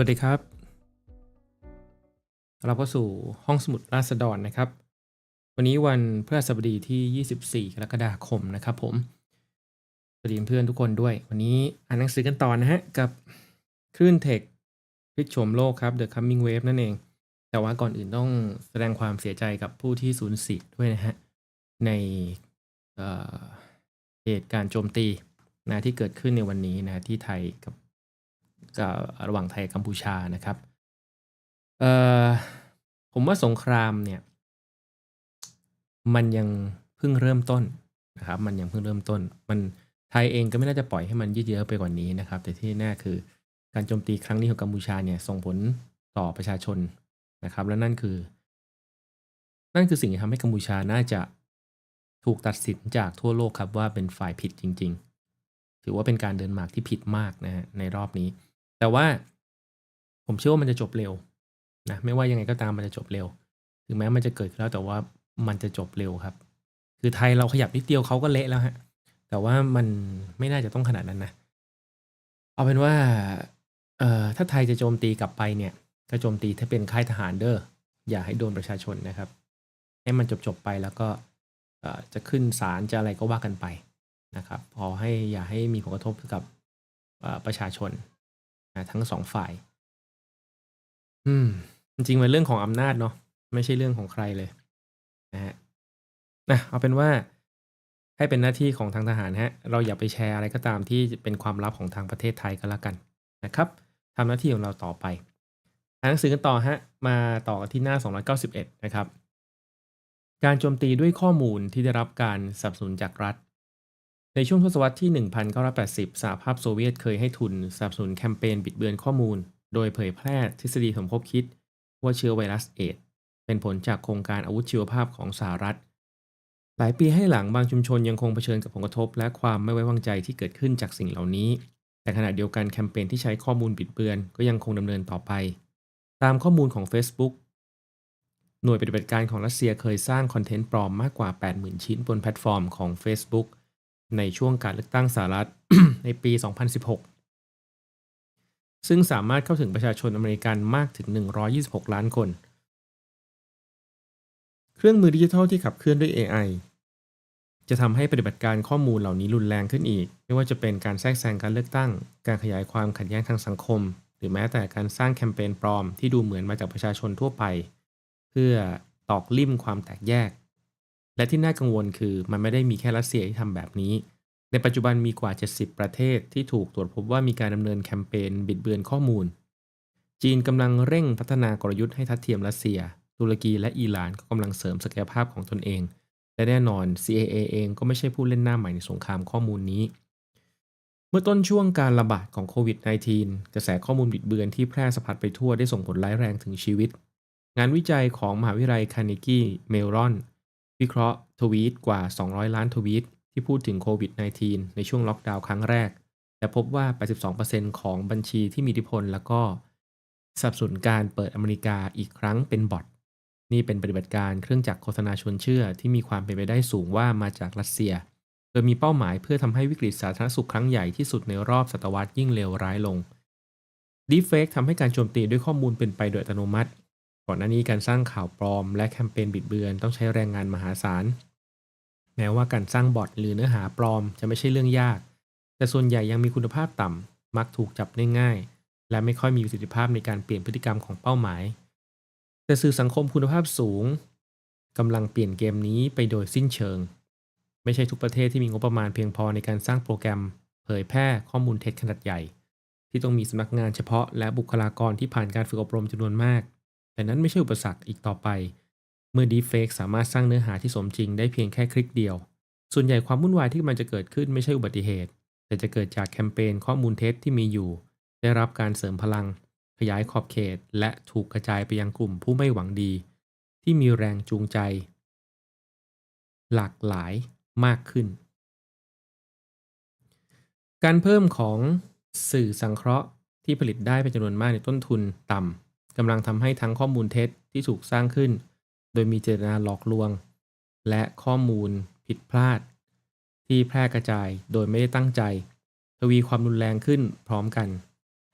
วัสดีครับ เราก็สู่ห้องสมุดราษฎรนะครับ วันนี้วันพฤหัสบดีที่ 24 กรกฎาคมนะครับผม สวัสดีเพื่อนทุกคนด้วย วันนี้อ่านหนังสือกันต่อนะฮะ กับคลื่นเทคพลิกโฉมโลกครับ The Coming Wave นั่นเอง แต่ว่าก่อนอื่นต้องแสดงความเสียใจกับผู้ที่สูญเสียด้วยนะฮะ ในเเหตุการณ์โจมตีนะที่เกิดขึ้นในวันนี้นะที่ไทยกับ ระหว่างไทยกัมพูชานะครับเอ่อผมว่าสงครามเนี่ย มันยังเพิ่งเริ่มต้นนะครับ มันยังเพิ่งเริ่มต้น มันไทยเองก็ไม่น่าจะปล่อยให้มันยืดเยื้อไปกว่านี้นะครับ แต่ที่แน่คือการโจมตีครั้งนี้ของกัมพูชาเนี่ยส่งผลต่อประชาชนนะครับ และนั่นคือ นั่นคือสิ่งที่ทำให้กัมพูชาน่าจะถูกตัดสินจากทั่วโลกครับว่าเป็นฝ่ายผิดจริง ๆ ถือว่าเป็นการเดินหมากที่ผิดมากนะฮะในรอบนี้ แต่ว่าผมเชื่อว่ามันจะจบเร็วนะไม่ว่ายังไงก็ตามมันจะจบเร็ว ถึงแม้มันจะเกิดแล้วแต่ว่ามันจะจบเร็วครับ คือไทยเราขยับนิดเดียวเขาก็เละแล้วฮะ แต่ว่ามันไม่น่าจะต้องขนาดนั้นนะเอาเป็นว่าเอ่อถ้าไทยจะโจมตีกลับไปเนี่ยก็โจมตีถ้าเป็นค่ายทหารเด้ออย่าให้โดนประชาชนนะครับ ให้มันจบๆไปแล้วก็เอ่อจะขึ้นศาลจะอะไรก็ว่ากันไปนะครับ พอให้อย่าให้มีผลกระทบกับประชาชน ทั้งสองฝ่าย อืม จริงๆมันเรื่องของอำนาจเนาะไม่ใช่เรื่องของใครเลยนะฮะนะเอาเป็นว่าให้เป็นหน้าที่ของทางทหารฮะ เราอย่าไปแชร์อะไรก็ตามที่เป็นความลับของทางประเทศไทยก็แล้วกันนะครับทำหน้าที่ของเราต่อไปอ่านหนังสือกันต่อฮะ มาต่อกันที่หน้า 291 นะครับ การโจมตีด้วยข้อมูลที่ได้รับการสนับสนุนจากรัฐ ในช่วงทศวรรษที่ 1980 สหภาพโซเวียตเคยให้ทุนสนับสนุนแคมเปญบิดเบือนข้อมูล โดยเผยแพร่ทฤษฎีสมคบคิด ว่าเชื้อไวรัสเอดเป็นผลจากโครงการอาวุธชีวภาพของสหรัฐ หลายปีให้หลังบางชุมชนยังคงเผชิญกับผลกระทบ และความไม่ไว้วางใจที่เกิดขึ้นจากสิ่งเหล่านี้ แต่ขณะเดียวกันแคมเปญที่ใช้ข้อมูลบิดเบือนก็ยังคงดำเนินต่อไป ตามข้อมูลของ Facebook หน่วยปฏิบัติการของรัสเซียเคยสร้างคอนเทนต์ปลอมมากกว่า 80,000 ชิ้นบนแพลตฟอร์มของ Facebook ในช่วงการเลือกตั้งสหรัฐในปี 2016 ซึ่งสามารถเข้าถึงประชาชนอเมริกันมากถึง 126 ล้านคน เครื่องมือดิจิทัลที่ขับเคลื่อนด้วย AI จะทำให้ปฏิบัติการข้อมูลเหล่านี้รุนแรงขึ้นอีก ไม่ว่าจะเป็นการแทรกแซงการเลือกตั้ง การขยายความขัดแย้งทางสังคม หรือแม้แต่การสร้างแคมเปญปลอมที่ดูเหมือนมาจากประชาชนทั่วไป เพื่อตอกลิ่มความแตกแยก และที่น่ากังวลคือมันไม่ได้มีแค่รัสเซียที่ทำแบบนี้ ในปัจจุบันมีกว่า 70 ประเทศที่ถูกตรวจพบว่ามีการดำเนินแคมเปญบิดเบือนข้อมูล จีนกำลังเร่งพัฒนากลยุทธ์ให้ทัดเทียมรัสเซีย ตุรกีและอิหร่านก็กำลังเสริมศักยภาพของตนเอง และแน่นอน CIA เองก็ไม่ใช่ผู้เล่นหน้าใหม่ในสงครามข้อมูลนี้ เมื่อต้นช่วงการระบาดของโควิด -19 กระแสข้อมูลบิดเบือนที่แพร่สะพัดไปทั่วได้ส่งผลร้ายแรงถึงชีวิต งานวิจัยของมหาวิทยาลัยคาร์เนกีเมลรอน วิเคราะห์ทวีตกว่า 200 ล้านทวีตที่พูดถึงโควิด -19 ในช่วงล็อกดาวน์ครั้งแรกและพบว่า 82%ของบัญชีที่มีอิทธิพลแล้วก็สับสนการเปิดอเมริกาอีกครั้งเป็นบอทนี่เป็นปฏิบัติการเครื่องจักรโฆษณาชวนเชื่อที่มีความเป็นไปได้สูงว่ามาจากรัสเซีย โดยมีเป้าหมายเพื่อทำให้วิกฤตสาธารณสุขครั้งใหญ่ที่สุดในรอบศตวรรษยิ่งเลวร้ายลง Deepfake ทำให้การโจมตีด้วยข้อมูลเป็นไปโดยอัตโนมัติ ก่อนหน้านี้การสร้างข่าวปลอม และแคมเปญบิดเบือนต้องใช้แรงงานมหาศาล แม้ว่าการสร้างบอทหรือเนื้อหาปลอมจะไม่ใช่เรื่องยาก แต่ส่วนใหญ่ยังมีคุณภาพต่ำ มักถูกจับได้ง่าย และไม่ค่อยมีประสิทธิภาพในการเปลี่ยนพฤติกรรมของเป้าหมาย แต่สื่อสังคมคุณภาพสูงกำลังเปลี่ยนเกมนี้ไปโดยสิ้นเชิง ไม่ใช่ทุกประเทศที่มีงบประมาณเพียงพอในการสร้างโปรแกรม เผยแพร่ข้อมูลเท็จขนาดใหญ่ ที่ต้องมีสำนักงานเฉพาะและบุคลากรที่ผ่านการฝึกอบรมจำนวนมาก แต่นั้นไม่ใช่อุปสรรคอีกต่อไป เมื่อ Deepfake สามารถสร้างเนื้อหาที่สมจริงได้เพียงแค่คลิกเดียว ส่วนใหญ่ความวุ่นวายที่มันจะเกิดขึ้นไม่ใช่อุบัติเหตุ แต่จะเกิดจากแคมเปญข้อมูลเท็จที่มีอยู่ ได้รับการเสริมพลัง ขยายขอบเขต และถูกกระจายไปยังกลุ่มผู้ไม่หวังดี ที่มีแรงจูงใจ หลากหลายมากขึ้น การเพิ่มของสื่อสังเคราะห์ที่ผลิตได้เป็นจำนวนมากในต้นทุนต่ำ กำลังทำให้ทั้งข้อมูลเท็จที่ถูกสร้างขึ้น โดยมีเจตนาหลอกลวง และข้อมูลผิดพลาด ที่แพร่กระจายโดยไม่ได้ตั้งใจ ทวีความรุนแรงขึ้นพร้อมกัน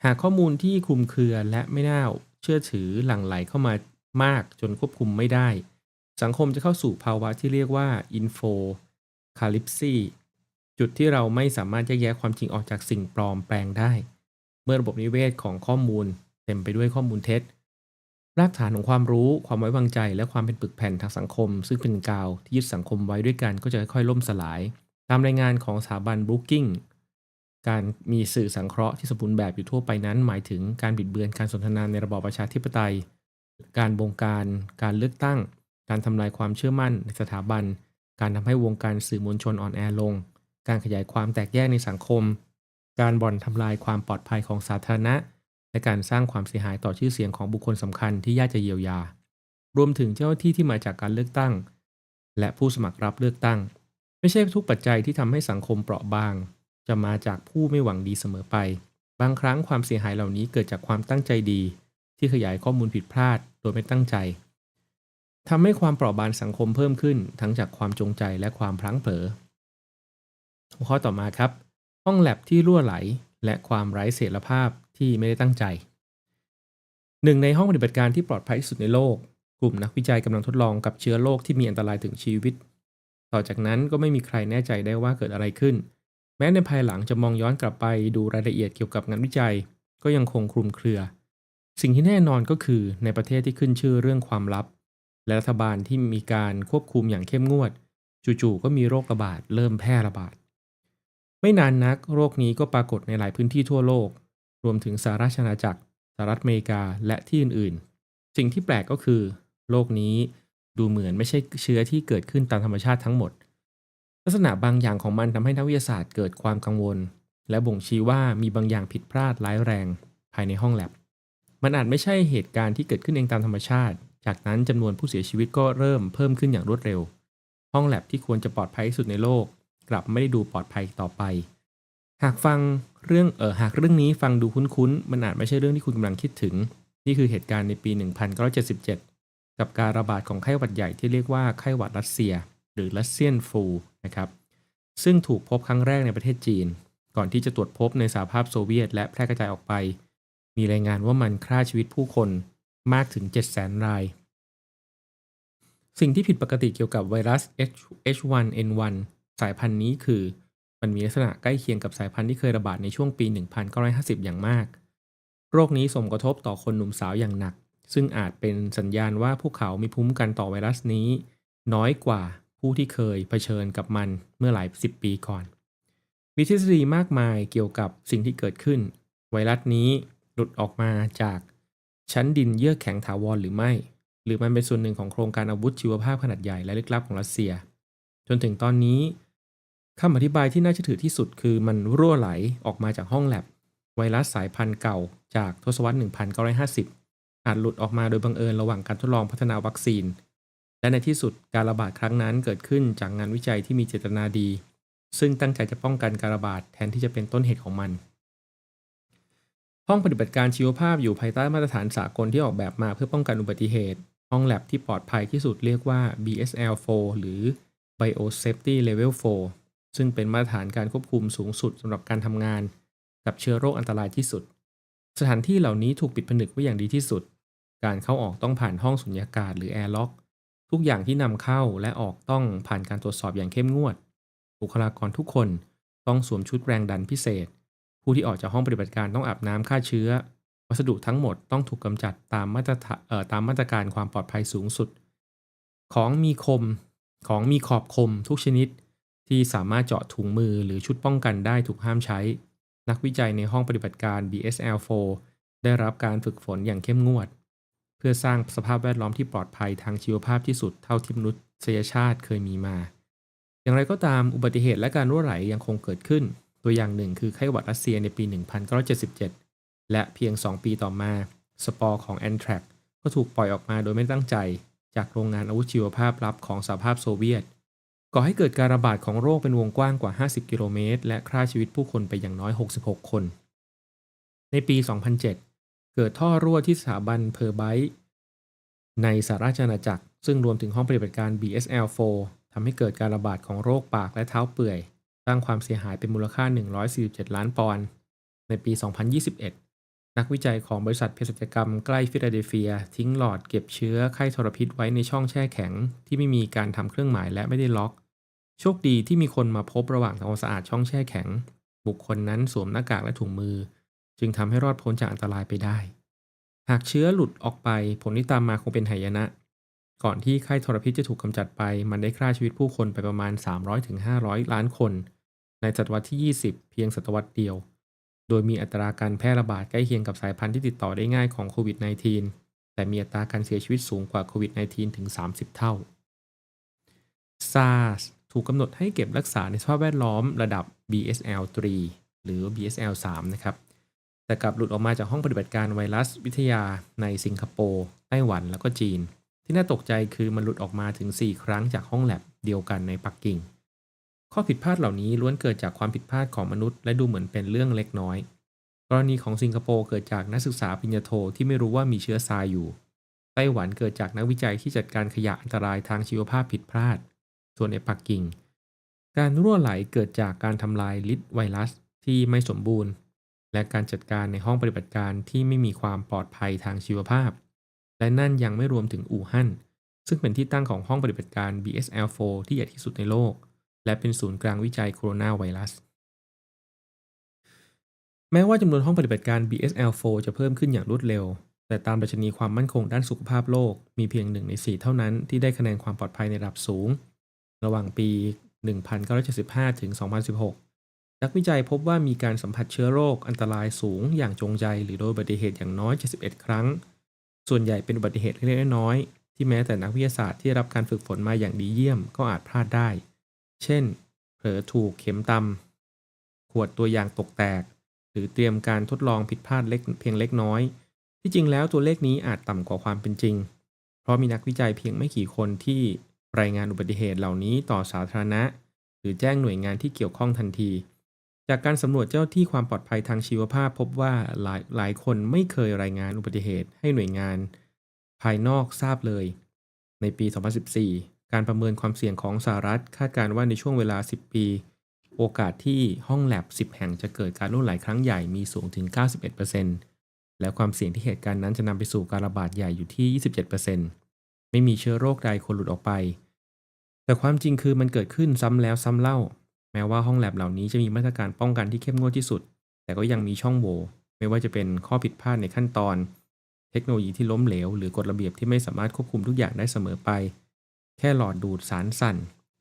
หากข้อมูลที่คลุมเครือและไม่น่าเชื่อถือหลั่งไหลเข้ามามากจนควบคุมไม่ได้ สังคมจะเข้าสู่ภาวะที่เรียกว่าอินโฟคาลิปซีจุดที่เราไม่สามารถแยกแยะความจริงออกจากสิ่งปลอมแปลงได้ เมื่อระบบนิเวศของข้อมูล เต็มไปด้วยข้อมูลเท็จ รากฐานของความรู้ ความไว้วางใจ และความเป็นปึกแผ่นทางสังคม ซึ่งเป็นกาวที่ยึดสังคมไว้ด้วยกันก็จะค่อยๆล่มสลาย ตามรายงานของสถาบัน Brookings การมีสื่อสังเคราะห์ที่สมบูรณ์แบบอยู่ทั่วไปนั้น หมายถึงการบิดเบือนการสนทนาในระบอบประชาธิปไตย การบงการ การเลือกตั้ง การทำลายความเชื่อมั่นในสถาบัน การทำให้วงการสื่อมวลชนอ่อนแอลง การขยายความแตกแยกในสังคม การบ่อนทำลายความปลอดภัยของสาธารณะ และการสร้างความเสียหายต่อชื่อเสียงของบุคคลสำคัญที่ยากจะเยียวยา รวมถึงเจ้าที่ที่มาจากการเลือกตั้ง และผู้สมัครรับเลือกตั้ง ไม่ใช่ทุกปัจจัยที่ทำให้สังคมเปราะบาง จะมาจากผู้ไม่หวังดีเสมอไป บางครั้งความเสียหายเหล่านี้เกิดจากความตั้งใจดี ที่ขยายข้อมูลผิดพลาด โดยไม่ตั้งใจทำให้ความเปราะบางสังคมเพิ่มขึ้น ทั้งจากความจงใจและความพลั้งเผลอหัวข้อต่อมาครับ ห้องแลบที่รั่วไหล และความไร้เสถียรภาพ ที่ไม่ได้ตั้งใจ หนึ่งในห้องปฏิบัติการที่ปลอดภัยที่สุดในโลก กลุ่มนักวิจัยกำลังทดลองกับเชื้อโรคที่มีอันตรายถึงชีวิต ต่อจากนั้นก็ไม่มีใครแน่ใจได้ว่าเกิดอะไรขึ้น แม้ในภายหลังจะมองย้อนกลับไปดูรายละเอียดเกี่ยวกับงานวิจัย ก็ยังคงคลุมเครือ สิ่งที่แน่นอนก็คือในประเทศที่ขึ้นชื่อเรื่องความลับ และรัฐบาลที่มีการควบคุมอย่างเข้มงวด จู่ๆก็มีโรคระบาดเริ่มแพร่ระบาดไม่นานนักโรคนี้ก็ปรากฏในหลายพื้นที่ทั่วโลก รวมถึงสหราชอาณาจักรสหรัฐอเมริกาและที่อื่นๆ สิ่งที่แปลกก็คือโรคนี้ดูเหมือนไม่ใช่เชื้อที่เกิดขึ้นตามธรรมชาติทั้งหมด ลักษณะบางอย่างของมันทำให้นักวิทยาศาสตร์เกิดความกังวล และบ่งชี้ว่ามีบางอย่างผิดพลาดร้ายแรงภายในห้องแลบ มันอาจไม่ใช่เหตุการณ์ที่เกิดขึ้นเองตามธรรมชาติ จากนั้นจำนวนผู้เสียชีวิตก็เริ่มเพิ่มขึ้นอย่างรวดเร็ว ห้องแลบที่ควรจะปลอดภัยที่สุดในโลก กลับไม่ได้ดูปลอดภัยต่อไป หากฟัง เรื่องเออหากเรื่องนี้ฟังดูคุ้นๆ มันอาจไม่ใช่เรื่องที่คุณกำลังคิดถึง นี่คือเหตุการณ์ในปี 1977 กับการระบาดของไข้หวัดใหญ่ที่เรียกว่าไข้หวัดรัสเซีย หรือรัสเซียนฟูนะครับ ซึ่งถูกพบครั้งแรกในประเทศจีน ก่อนที่จะตรวจพบในสหภาพโซเวียต และแพร่กระจายออกไป มีรายงานว่ามันฆ่าชีวิตผู้คนมากถึง 700,000 ราย สิ่งที่ผิดปกติเกี่ยวกับไวรัส H1N1 สายพันธุ์นี้คือ มันมีลักษณะใกล้เคียงกับสายพันธุ์ที่เคยระบาดในช่วงปี 1950 อย่างมาก โรคนี้ส่งกระทบต่อคนหนุ่มสาวอย่างหนัก ซึ่งอาจเป็นสัญญาณว่าพวกเขามีภูมิคุ้มกันต่อไวรัสนี้ น้อยกว่าผู้ที่เคยเผชิญกับมันเมื่อหลายสิบปีก่อน มีทฤษฎีมากมายเกี่ยวกับสิ่งที่เกิดขึ้น ไวรัสนี้หลุดออกมาจากชั้นดินเยื่อแข็งถาวรหรือไม่ หรือมันเป็นส่วนหนึ่งของโครงการอาวุธชีวภาพขนาดใหญ่และลึกลับของรัสเซีย จนถึงตอนนี้ คำอธิบายที่น่าเชื่อถือที่สุดคือมันรั่วไหลออกมาจากห้องแลบไวรัสสายพันธุ์เก่าจากทศวรรษ 1950 อาจหลุดออกมาโดยบังเอิญระหว่างการทดลองพัฒนาวัคซีน และในที่สุดการระบาดครั้งนั้นเกิดขึ้นจากงานวิจัยที่มีเจตนาดี ซึ่งตั้งใจจะป้องกันการระบาดแทนที่จะเป็นต้นเหตุของมัน ห้องปฏิบัติการชีวภาพอยู่ภายใต้มาตรฐานสากลที่ออกแบบมาเพื่อป้องกันอุบัติเหตุ ห้องแลบที่ปลอดภัยที่สุดเรียกว่า BSL-4 หรือ Biosafety Level 4 ซึ่งเป็นมาตรฐานการควบคุมสูงสุดสำหรับการทำงาน กับเชื้อโรคอันตรายที่สุด สถานที่เหล่านี้ถูกปิดผนึกไว้อย่างดีที่สุด การเข้าออกต้องผ่านห้องสุญญากาศหรือ Air Lock ทุกอย่างที่นำเข้าและออกต้องผ่านการตรวจสอบอย่างเข้มงวด บุคลากรทุกคนต้องสวมชุดแรงดันพิเศษ ผู้ที่ออกจากห้องปฏิบัติการต้องอาบน้ำฆ่าเชื้อ วัสดุทั้งหมดต้องถูกกำจัดตามมาตรฐานเอ่อตามมาตรการความปลอดภัยสูงสุด ของมีคม ของมีขอบคมทุกชนิด ที่สามารถเจาะถุงมือหรือชุดป้องกันได้ถูกห้ามใช้ นักวิจัยในห้องปฏิบัติการ BSL-4 ได้รับการฝึกฝนอย่างเข้มงวด เพื่อสร้างสภาพแวดล้อมที่ปลอดภัยทางชีวภาพที่สุดเท่าที่มนุษยชาติเคยมีมา อย่างไรก็ตามอุบัติเหตุและการรั่วไหลยังคงเกิดขึ้น ตัวอย่างหนึ่งคือไข้หวัดรัสเซียในปี 1977 และเพียง 2 ปีต่อมา สปอร์ของแอนแทรกก็ถูกปล่อยออกมาโดยไม่ตั้งใจ จากโรงงานอาวุธชีวภาพลับของสหภาพโซเวียต ก่อให้เกิดการระบาดของโรคเป็นวงกว้างกว่า 50 กิโลเมตร และฆ่าชีวิตผู้คนไปอย่างน้อย 66 คน ในปี 2007 เกิดท่อรั่วที่สถาบันเพอร์ไบต์ในสหราชอาณาจักร ซึ่งรวมถึงห้องปฏิบัติการ BSL-4 ทำให้เกิดการระบาดของโรคปากและเท้าเปื่อย สร้างความเสียหายเป็นมูลค่า 147 ล้านปอนด์ ในปี 2021 นักวิจัยของบริษัทเภสัชกรรมใกล้ฟิลาเดลเฟีย ทิ้งหลอดเก็บเชื้อไข้ทรพิษไว้ในช่องแช่แข็ง ที่ไม่มีการทำเครื่องหมายและไม่ได้ล็อก โชคดีที่มีคนมาพบระหว่างทำความสะอาดช่องแช่แข็ง บุคคลนั้นสวมหน้ากากและถุงมือ จึงทำให้รอดพ้นจากอันตรายไปได้ หากเชื้อหลุดออกไปผลที่ตามมาคงเป็นหายนะ ก่อนที่ไข้ทรพิษจะถูกกำจัดไป มันได้ฆ่าชีวิตผู้คนไปประมาณ 300-500 ล้านคน ในศตวรรษที่ 20 เพียงศตวรรษเดียว โดยมีอัตราการแพร่ระบาดใกล้เคียงกับสายพันธุ์ที่ติดต่อได้ง่ายของโควิด -19 แต่มีอัตราการเสียชีวิตสูงกว่าโควิด -19 ถึง 30 เท่า SARS ถูกกำหนดให้เก็บรักษาในสภาพแวดล้อมระดับ BSL-3 หรือ BSL-3 นะครับ แต่กลับหลุดออกมาจากห้องปฏิบัติการไวรัสวิทยาในสิงคโปร์ ไต้หวัน แล้วก็จีน ที่น่าตกใจคือมันหลุดออกมาถึง 4 ครั้งจากห้องแลบเดียวกันในปักกิ่ง ข้อผิดพลาดเหล่านี้ล้วนเกิดจากความผิดพลาดของมนุษย์และดูเหมือนเป็นเรื่องเล็กน้อย กรณีของสิงคโปร์เกิดจากนักศึกษาปริญญาโทที่ไม่รู้ว่ามีเชื้อซาร์อยู่ ไต้หวันเกิดจากนักวิจัยที่จัดการขยะอันตรายทางชีวภาพผิดพลาด ส่วนในปักกิ่ง การรั่วไหลเกิดจากการทำลายลิดไวรัสที่ไม่สมบูรณ์ และการจัดการในห้องปฏิบัติการที่ไม่มีความปลอดภัยทางชีวภาพ และนั่นยังไม่รวมถึงอู่ฮั่นซึ่งเป็นที่ตั้งของห้องปฏิบัติการ BSL-4 ที่ใหญ่ที่สุดในโลก และเป็นศูนย์กลางวิจัยโคโรนาไวรัส แม้ว่าจำนวนห้องปฏิบัติการ BSL-4 จะเพิ่มขึ้นอย่างรวดเร็ว แต่ตามดัชนีความมั่นคงด้านสุขภาพโลก มีเพียงหนึ่งใน 4 เท่านั้นที่ได้คะแนนความปลอดภัยในระดับสูง ระหว่างปี 1975 ถึง 2016 นักวิจัยพบว่ามีการสัมผัสเชื้อโรคอันตรายสูงอย่างจงใจ หรือโดยอุบัติเหตุอย่างน้อย 71 ครั้ง ส่วนใหญ่เป็นอุบัติเหตุเล็กๆน้อยๆที่แม้แต่นักวิทยาศาสตร์ที่รับการฝึกฝนมาอย่างดีเยี่ยมก็อาจพลาดได้ เช่น เผลอถูกเข็มตำขวดตัวอย่างตกแตก หรือเตรียมการทดลองผิดพลาดเล็กเพียงเล็กน้อย ที่จริงแล้วตัวเลขนี้อาจต่ำกว่าความเป็นจริง เพราะมีนักวิจัยเพียงไม่กี่คนที่ รายงานอุบัติเหตุเหล่านี้ต่อสาธารณะ หรือแจ้งหน่วยงานที่เกี่ยวข้องทันที จากการสำรวจเจ้าที่ความปลอดภัยทางชีวภาพพบว่าหลายหลายคนไม่เคยรายงานอุบัติเหตุให้หน่วยงาน ภายนอกทราบเลย ในปี 2014 การประเมินความเสี่ยงของสหรัฐ คาดการณ์ว่าในช่วงเวลา 10 ปี โอกาสที่ห้องแลบ 10 แห่งจะเกิดการรั่วไหลครั้งใหญ่มีสูงถึง 91%และความเสี่ยงที่เหตุการณ์นั้นจะนำไปสู่การระบาดใหญ่อยู่ที่ 27%ไม่มีเชื้อโรคใดควรหลุดออกไป แต่ความจริงคือมันเกิดขึ้นซ้ำแล้วซ้ำเล่า แม้ว่าห้องแลบเหล่านี้จะมีมาตรการป้องกันที่เข้มงวดที่สุด แต่ก็ยังมีช่องโหว่ไม่ว่าจะเป็นข้อผิดพลาดในขั้นตอน เทคโนโลยีที่ล้มเหลว หรือกฎระเบียบที่ไม่สามารถควบคุมทุกอย่างได้เสมอไป แค่หลอดดูดสารสั่น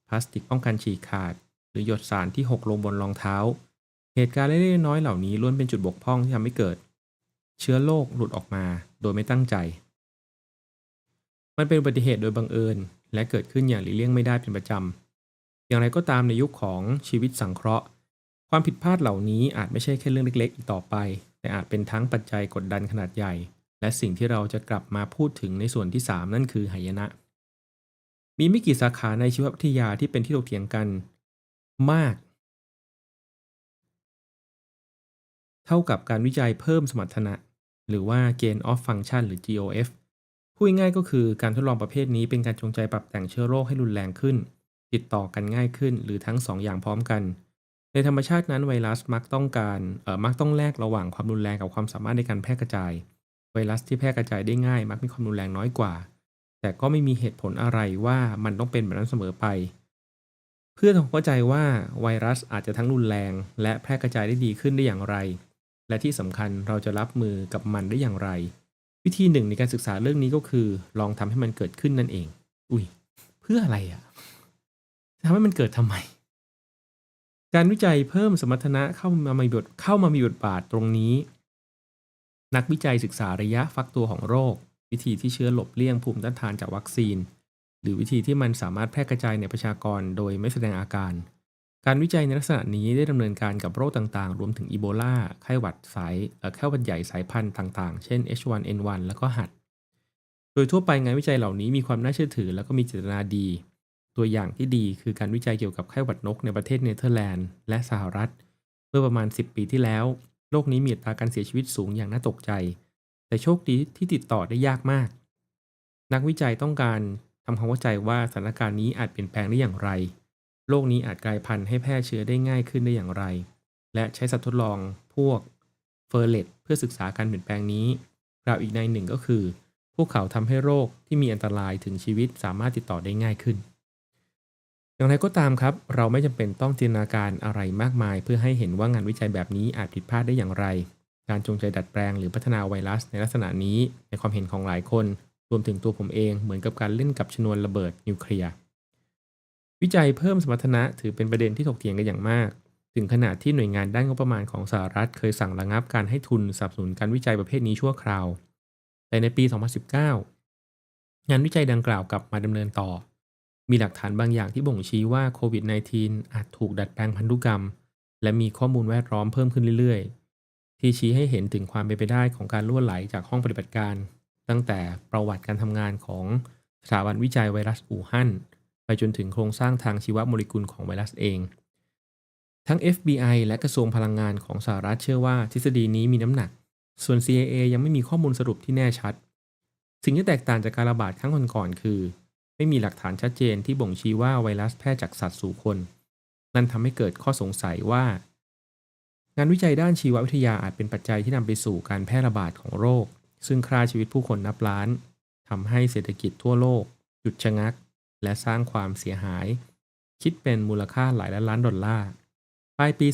พลาสติกป้องกันฉีกขาด หรือหยดสารที่หกลงบนรองเท้า เหตุการณ์เล็กๆน้อยๆเหล่านี้ล้วนเป็นจุดบกพร่องที่ทำให้เกิด เชื้อโรคหลุดออกมา โดยไม่ตั้งใจ มันเป็นอุบัติเหตุโดยบังเอิญ และเกิดขึ้นอย่างหลีกเลี่ยงไม่ได้เป็นประจำ อย่างไรก็ตามในยุคของชีวิตสังเคราะห์ ความผิดพลาดเหล่านี้อาจไม่ใช่แค่เรื่องเล็กๆ อีกต่อไป แต่อาจเป็นทั้งปัจจัยกดดันขนาดใหญ่ และสิ่งที่เราจะกลับมาพูดถึงในส่วนที่ 3 นั่นคือหายนะ มีไม่กี่สาขาในชีววิทยาที่เป็นที่ถกเถียงกัน มาก เท่ากับการวิจัยเพิ่มสมรรถนะ หรือว่า gain of function หรือ GOF พูดง่ายก็คือการทดลองประเภทนี้เป็นการจงใจปรับแต่งเชื้อโรคให้รุนแรงขึ้น ติดต่อกันง่ายขึ้น หรือทั้ง2อย่างพร้อมกัน ในธรรมชาตินั้นไวรัสมักต้องการเอ่อมักต้องแลกระหว่างความรุนแรงกับความสามารถในการแพร่กระจาย ไวรัสที่แพร่กระจายได้ง่าย มักมีความรุนแรงน้อยกว่า แต่ก็ไม่มีเหตุผลอะไรว่ามันต้องเป็นแบบนั้นเสมอไป เพื่อทำความเข้าใจว่าไวรัสอาจจะทั้งรุนแรง และแพร่กระจายได้ดีขึ้นได้อย่างไร และที่สำคัญเราจะรับมือกับมันได้อย่างไร วิธีหนึ่งในการศึกษาเรื่องนี้ก็คือ ลองทำให้มันเกิดขึ้นนั่นเอง อุ้ย เพื่ออะไรอะ่ะทำให้มันเกิดทำไม การวิจัยเพิ่มสมรรถนะเข้ามามีบทเข้ามามีบทบาทตรงนี้ นักวิจัยศึกษาระยะฟักตัวของโรค วิธีที่เชื้อหลบเลี่ยงภูมิต้านทานจากวัคซีน หรือวิธีที่มันสามารถแพร่กระจายในประชากรโดยไม่แสดงอาการ การวิจัยในลักษณะนี้ได้ดำเนินการกับโรคต่างๆ รวมถึงอีโบลาไข้หวัดสายไข้หวัดใหญ่สายพันธุ์ต่างๆ เช่น H1N1 แล้วก็หัด โดยทั่วไปงานวิจัยเหล่านี้มีความน่าเชื่อถือ แล้วก็มีเจตนาดี ตัวอย่างที่ดีคือการวิจัยเกี่ยวกับไข้หวัดนกในประเทศเนเธอร์แลนด์และสหรัฐ เมื่อประมาณ 10 ปีที่แล้ว โรคนี้มีอัตราการเสียชีวิตสูงอย่างน่าตกใจ แต่โชคดีที่ติดต่อได้ยากมาก นักวิจัยต้องการทำความเข้าใจว่าสถานการณ์นี้อาจเปลี่ยนแปลงได้อย่างไร โรคนี้อาจกลายพันธุ์ให้แพร่เชื้อได้ง่ายขึ้นได้อย่างไร และใช้สัตว์ทดลองพวกเฟอร์เลตเพื่อศึกษาการเปลี่ยนแปลงนี้ กล่าวอีกในหนึ่งก็คือ พวกเขาทำให้โรคที่มีอันตรายถึงชีวิตสามารถติดต่อได้ง่ายขึ้น อย่างไรก็ตามครับ เราไม่จำเป็นต้องจินตนาการอะไรมากมาย เพื่อให้เห็นว่างานวิจัยแบบนี้อาจผิดพลาดได้อย่างไร การจงใจดัดแปลงหรือพัฒนาไวรัสในลักษณะนี้ ในความเห็นของหลายคน รวมถึงตัวผมเองเหมือนกับการเล่นกับชนวนระเบิดนิวเคลียร์ วิจัยเพิ่มสมรรถนะถือเป็นประเด็นที่ถกเถียงกันอย่างมาก ถึงขนาดที่หน่วยงานด้านงบประมาณของสหรัฐ เคยสั่งระงับการให้ทุนสนับสนุนการวิจัยประเภทนี้ชั่วคราว แต่ในปี 2019 งานวิจัยดังกล่าวกลับมาดำเนินต่อ มีหลักฐานบางอย่างที่บ่งชี้ว่าโควิด -19 อาจถูกดัดแปลงพันธุกรรม และมีข้อมูลแวดล้อมเพิ่มขึ้นเรื่อยๆ ที่ชี้ให้เห็นถึงความเป็นไปได้ของการล่วไหลจากห้องปฏิบัติการ ตั้งแต่ประวัติการทำงานของสถาบันวิจัยไวรัสอู่ฮั่น ไปจนถึงโครงสร้างทางชีวโมเลกุลของไวรัสเอง ทั้ง FBI และกระทรวงพลังงานของสหรัฐเชื่อว่าทฤษฎีนี้มีน้ำหนัก ส่วน CIA ยังไม่มีข้อมูลสรุปที่แน่ชัด สิ่งที่แตกต่างจากการระบาดครั้งก่อนๆคือ ไม่มีหลักฐานชัดเจนที่บ่งชี้ว่าไวรัสแพร่จากสัตว์สู่คน นั่นทำให้เกิดข้อสงสัยว่า งานวิจัยด้านชีววิทยาอาจเป็นปัจจัยที่นำไปสู่การแพร่ระบาดของโรค ซึ่งฆ่าชีวิตผู้คนนับล้านทำให้เศรษฐกิจทั่วโลกหยุดชะงัก และสร้างความเสียหาย คิดเป็นมูลค่าหลายล้านล้านดอลลาร์ ปลายปี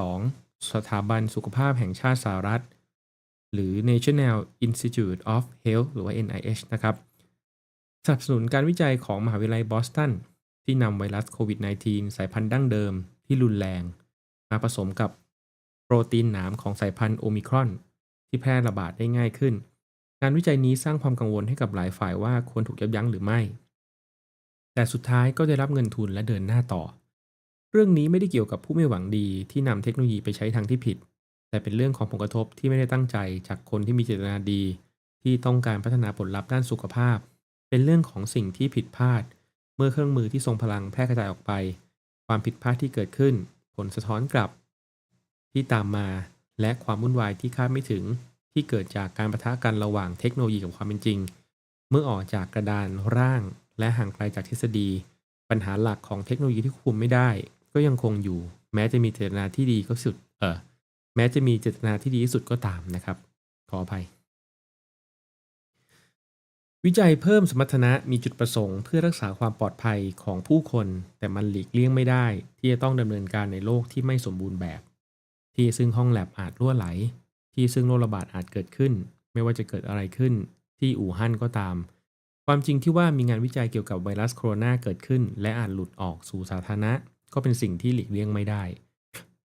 2022 สถาบันสุขภาพแห่งชาติสหรัฐ หรือ National Institute of Health หรือว่า NIH นะครับ สนับสนุนการวิจัยของมหาวิทยาลัยบอสตัน ที่นำไวรัสโควิด -19 สายพันธุ์ดั้งเดิมที่รุนแรง มาผสมกับโปรตีนหนามของสายพันธุ์โอมิครอน ที่แพร่ระบาดได้ง่ายขึ้น การวิจัยนี้สร้างความกังวลให้กับหลายฝ่ายว่าควรถูกยับยั้งหรือไม่ แต่สุดท้ายก็ได้รับเงินทุนและเดินหน้าต่อ เรื่องนี้ไม่ได้เกี่ยวกับผู้ไม่หวังดีที่นำเทคโนโลยีไปใช้ทางที่ผิด แต่เป็นเรื่องของผลกระทบที่ไม่ได้ตั้งใจจากคนที่มีเจตนาดี ที่ต้องการพัฒนาผลลัพธ์ด้านสุขภาพ เป็นเรื่องของสิ่งที่ผิดพลาด เมื่อเครื่องมือที่ทรงพลังแพร่กระจายออกไป ความผิดพลาดที่เกิดขึ้น ผลสะท้อนกลับ ที่ตามมาและความวุ่นวายที่คาดไม่ถึงที่เกิดจากการประทะกันระหว่างเทคโนโลยีกับความเป็นจริง เมื่อออกจากกระดานร่าง และห่างไกลจากทฤษฎี ปัญหาหลักของเทคโนโลยีที่ควบคุมไม่ได้ ก็ยังคงอยู่ แม้จะมีเจตนาที่ดีก็สุดเออแม้จะมีเจตนาที่ดีที่สุดก็ตามนะครับ ขออภัย วิจัยเพิ่มสมรรถนะมีจุดประสงค์เพื่อรักษาความปลอดภัยของผู้คน แต่มันหลีกเลี่ยงไม่ได้ ที่จะต้องดำเนินการในโลกที่ไม่สมบูรณ์แบบ ที่ซึ่งห้องแลบอาจรั่วไหล ที่ซึ่งโรคระบาดอาจเกิดขึ้น ไม่ว่าจะเกิดอะไรขึ้น ที่อู่ฮั่นก็ตาม ความจริงที่ว่ามีงานวิจัยเกี่ยวกับไวรัสโคโรนาเกิดขึ้น และอาจหลุดออกสู่สาธารณะ ก็เป็นสิ่งที่หลีกเลี่ยงไม่ได้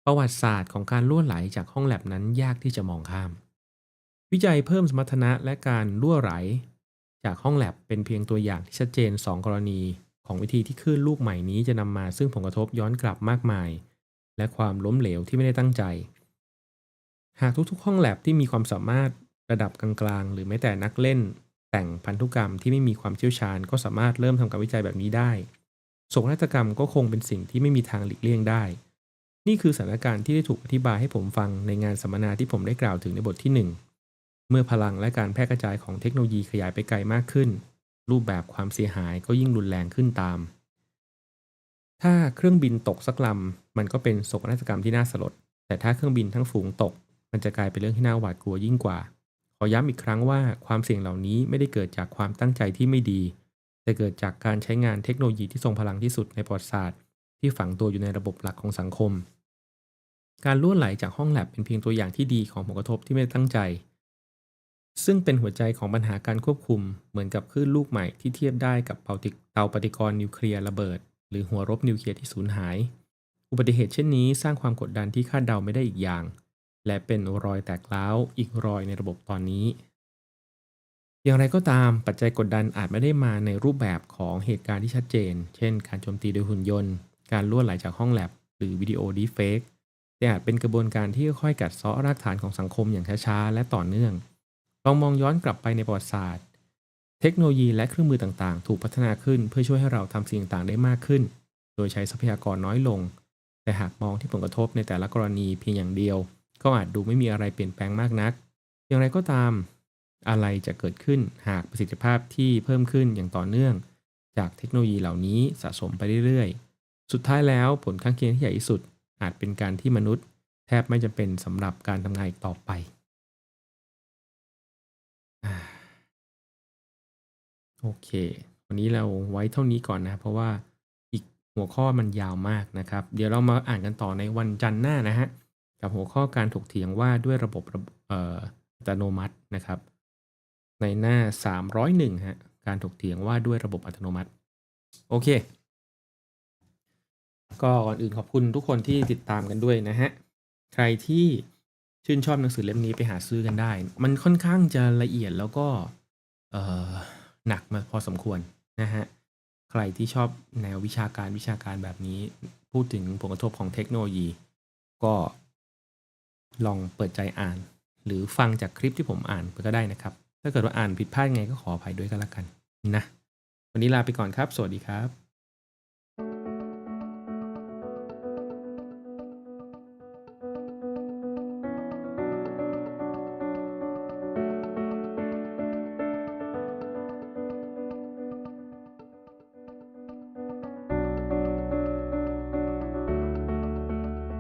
ประวัติศาสตร์ของการล่วไหลจากห้องแลบนั้นยากที่จะมองข้าม วิจัยเพิ่มสมรรถนะและการล่วไหล จากห้องแลบเป็นเพียงตัวอย่างที่ชัดเจน 2 กรณี ของวิธีที่คลื่นลูกใหม่นี้จะนำมาซึ่งผลกระทบย้อนกลับมากมาย และความล้มเหลวที่ไม่ได้ตั้งใจ หากทุกๆ ห้องแลบที่มีความสามารถระดับกลางๆ หรือแม้แต่นักเล่น แต่งพันธุกรรมที่ไม่มีความเชี่ยวชาญ ก็สามารถเริ่มทำการวิจัยแบบนี้ได้โศกนาฏกรรมก็คงเป็นสิ่งที่ไม่มีทางหลีกเลี่ยงได้ นี่คือสถานการณ์ที่ได้ถูกอธิบายให้ผมฟังในงานสัมมนาที่ผมได้กล่าวถึงในบทที่ 1 เมื่อพลังและการแพร่กระจายของเทคโนโลยีขยายไปไกลมากขึ้น รูปแบบความเสียหายก็ยิ่งรุนแรงขึ้นตาม ถ้าเครื่องบินตกสักลำมันก็เป็นโศกนาฏกรรมที่น่าสลด แต่ถ้าเครื่องบินทั้งฝูงตก มันจะกลายเป็นเรื่องที่น่าหวาดกลัวยิ่งกว่า ขอย้ำอีกครั้งว่าความเสี่ยงเหล่านี้ไม่ได้เกิดจากความตั้งใจที่ไม่ดี แต่เกิดจากการใช้งานเทคโนโลยีที่ทรงพลังที่สุดในประวัติศาสตร์ ที่ฝังตัวอยู่ในระบบหลักของสังคม การล่วไหลจากห้องแลบเป็นเพียงตัวอย่างที่ดีของผลกระทบที่ไม่ได้ตั้งใจ ซึ่งเป็นหัวใจของปัญหาการควบคุม เหมือนกับคลื่นลูกใหม่ที่เทียบได้กับเตาติเตาปฏิกรณ์นิวเคลียร์ระเบิด หรือหัวรบนิวเคลียร์ที่สูญหาย อุบัติเหตุเช่นนี้สร้างความกดดันที่คาดเดาไม่ได้อีกอย่าง และเป็นรอยแตกร้าวอีกรอยในระบบตอนนี้ อย่างไรก็ตามปัจจัยกดดันอาจไม่ได้มาในรูปแบบของเหตุการณ์ที่ชัดเจน เช่น การโจมตีโดยหุ่นยนต์ การล่วไหลจากห้องแลบ หรือวิดีโอดีเฟกแต่อาจเป็นกระบวนการที่ค่อยๆกัดเซาะรากฐานของสังคมอย่างช้าๆ และต่อเนื่อง ลองมองย้อนกลับไปในประวัติศาสตร์ เทคโนโลยีและเครื่องมือต่างๆ ถูกพัฒนาขึ้นเพื่อช่วยให้เราทำสิ่งต่างๆได้มากขึ้น โดยใช้ทรัพยากรน้อยลง แต่หากมองที่ผลกระทบในแต่ละกรณีเพียงอย่างเดียว ก็อาจดูไม่มีอะไรเปลี่ยนแปลงมากนัก อย่างไรก็ตามอะไรจะเกิดขึ้นหากประสิทธิภาพที่เพิ่มขึ้นอย่างต่อเนื่อง จากเทคโนโลยีเหล่านี้สะสมไปเรื่อยๆ สุดท้ายแล้วผลข้างเคียงที่ใหญ่ที่สุด อาจเป็นการที่มนุษย์ แทบไม่จำเป็นสำหรับการทำงานอีกต่อไปโอเค วันนี้เราไว้เท่านี้ก่อนนะ เพราะว่าอีกหัวข้อมันยาวมากนะครับ เดี๋ยวเรามาอ่านกันต่อในวันจันทร์หน้านะฮะ กับหัวข้อการถกเถียงว่าด้วยระบบอัตโนมัตินะครับ ในหน้า 301ฮะการถกเถียงว่าด้วยระบบอัตโนมัติ โอเค ก็ก่อนอื่นขอบคุณทุกคนที่ติดตามกันด้วยนะฮะ ใครที่ชื่นชอบหนังสือเล่มนี้ไปหาซื้อกันได้ มันค่อนข้างจะละเอียดแล้วก็เออหนักมาพอสมควรนะฮะ ใครที่ชอบแนววิชาการวิชาการแบบนี้ พูดถึงผลกระทบของเทคโนโลยี ก็ ลองเปิดใจอ่าน หรือฟังจากคลิปที่ผมอ่านไปก็ได้นะครับ ถ้าเกิดว่าอ่านผิดพลาดไงก็ขออภัยด้วยก็แล้วกันนะ วันนี้ลาไปก่อนครับ สวัสดีครับ